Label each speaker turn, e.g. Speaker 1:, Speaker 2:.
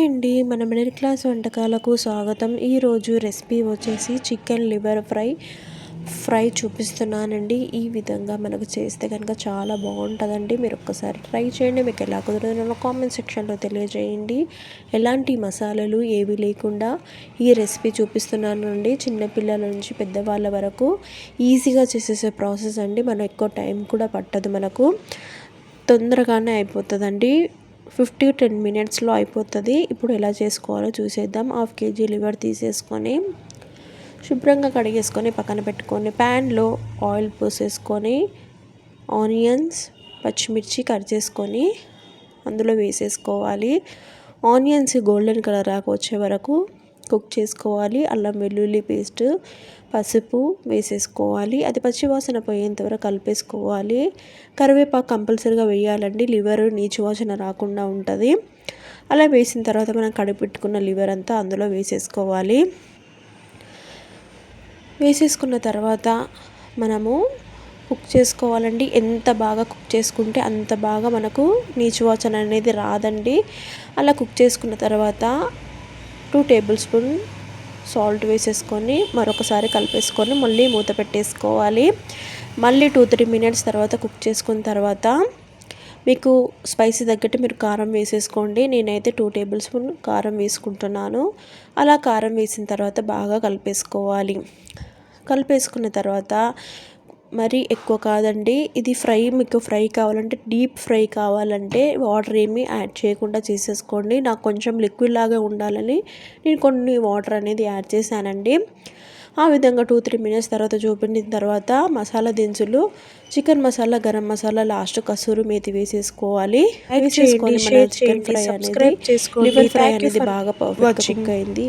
Speaker 1: Hi అండి మన middle class వంటకాలకు స్వాగతం. ఈరోజు రెసిపీ వచ్చేసి చికెన్ లివర్ ఫ్రై. ఫ్రై చూపిస్తున్నానండి. ఈ విధంగా మనకు చేస్తే కనుక చాలా బాగుంటుందండి. మీరు ఒక్కసారి ట్రై చేయండి. మీకు ఎలా కుదురుతుందో కామెంట్ సెక్షన్లో తెలియజేయండి. ఎలాంటి మసాలాలు ఏవి లేకుండా ఈ రెసిపీ చూపిస్తున్నానండి. చిన్నపిల్లల నుంచి పెద్దవాళ్ళ వరకు ఈజీగా చేసేసే ప్రాసెస్ అండి. మనం ఎక్కువ టైం కూడా పట్టదు మనకు. తొందరగానే అయిపోతుందండి. ఫిఫ్టీ టెన్ మినిట్స్లో అయిపోతుంది. ఇప్పుడు ఎలా చేసుకోవాలో చూసేద్దాం. హాఫ్ కేజీ లివర్ తీసేసుకొని శుభ్రంగా కడిగేసుకొని పక్కన పెట్టుకొని ప్యాన్లో ఆయిల్ పోసేసుకొని ఆనియన్స్ పచ్చిమిర్చి కట్ చేసుకొని అందులో వేసేసుకోవాలి. ఆనియన్స్ గోల్డెన్ కలర్ రాక వచ్చే వరకు కుక్ చేసుకోవాలి. అల్లం వెల్లుల్లి పేస్ట్ పసుపు వేసేసుకోవాలి. అది పచ్చివాసన పోయేంతవరకు కలిపేసుకోవాలి. కరివేపాకు కంపల్సరీగా వేయాలండి. లివర్ నీచు వాసన రాకుండా ఉంటుంది. అలా వేసిన తర్వాత మనం కడిపెట్టుకున్న లివర్ అంతా అందులో వేసేసుకోవాలి. వేసేసుకున్న తర్వాత మనము కుక్ చేసుకోవాలండి. ఎంత బాగా కుక్ చేసుకుంటే అంత బాగా మనకు నీచు వాసన అనేది రాదండి. అలా కుక్ చేసుకున్న తర్వాత టూ టేబుల్ స్పూన్ సాల్ట్ వేసేసుకొని మరొకసారి కలిపేసుకొని మళ్ళీ మూత పెట్టేసుకోవాలి. మళ్ళీ టూ త్రీ మినిట్స్ తర్వాత కుక్ చేసుకున్న తర్వాత మీకు స్పైసీ తగ్గట్టు మీరు కారం వేసేసుకోండి. నేనైతే టూ టేబుల్ స్పూన్ కారం వేసుకుంటున్నాను. అలా కారం వేసిన తర్వాత బాగా కలిపేసుకోవాలి. కలిపేసుకున్న తర్వాత మరీ ఎక్కువ కాదండి. ఇది ఫ్రై మీకు ఫ్రై కావాలంటే డీప్ ఫ్రై కావాలంటే వాటర్ ఏమీ యాడ్ చేయకుండా చేసేసుకోండి. నాకు కొంచెం లిక్విడ్ లాగా ఉండాలని నేను కొన్ని వాటర్ అనేది యాడ్ చేశానండి. ఆ విధంగా టూ త్రీ మినిట్స్ తర్వాత చూపించిన తర్వాత మసాలా దినుసులు చికెన్ మసాలా గరం మసాలా లాస్ట్ కసూరు మేతి వేసేసుకోవాలి. చికెన్ ఫ్రై అనేది. లివర్ ఫ్రై అనేది బాగా పర్ఫెక్ట్ కుక్ అయింది.